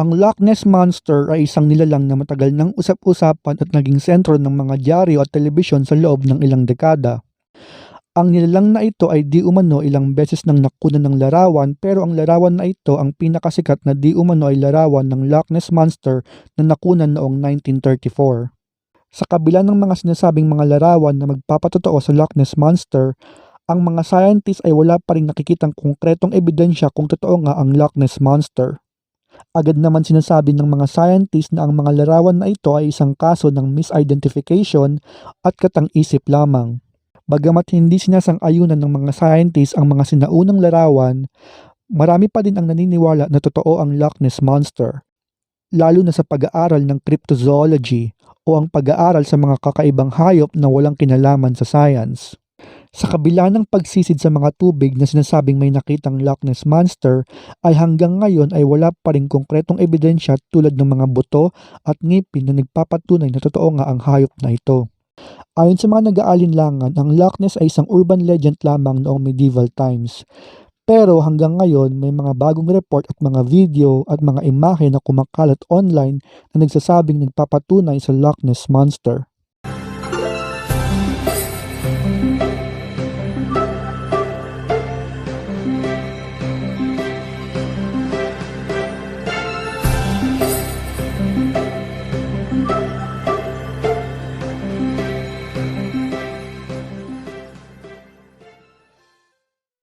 Ang Loch Ness Monster ay isang nilalang na matagal nang usap-usapan at naging sentro ng mga dyaryo at telebisyon sa loob ng ilang dekada. Ang nilalang na ito ay di umano ilang beses nang nakunan ng larawan pero ang larawan na ito ang pinakasikat na di umano ay larawan ng Loch Ness Monster na nakunan noong 1934. Sa kabila ng mga sinasabing mga larawan na magpapatotoo sa Loch Ness Monster, ang mga scientists ay wala pa rin nakikitang konkretong ebidensya kung totoo nga ang Loch Ness Monster. Agad naman sinasabi ng mga scientists na ang mga larawan na ito ay isang kaso ng misidentification at katang-isip lamang. Bagamat hindi sinasang-ayunan ng mga scientists ang mga sinaunang larawan, marami pa din ang naniniwala na totoo ang Loch Ness Monster, lalo na sa pag-aaral ng cryptozoology o ang pag-aaral sa mga kakaibang hayop na walang kinalaman sa science. Sa kabila ng pagsisid sa mga tubig na sinasabing may nakitang Loch Ness Monster, ay hanggang ngayon ay wala pa rin konkretong ebidensya tulad ng mga buto at ngipin na nagpapatunay na totoo nga ang hayop na ito. Ayon sa mga nag-aalinlangan, ang Loch Ness ay isang urban legend lamang noong medieval times. Pero hanggang ngayon, may mga bagong report at mga video at mga imahe na kumakalat online na nagsasabing nagpapatunay sa Loch Ness Monster.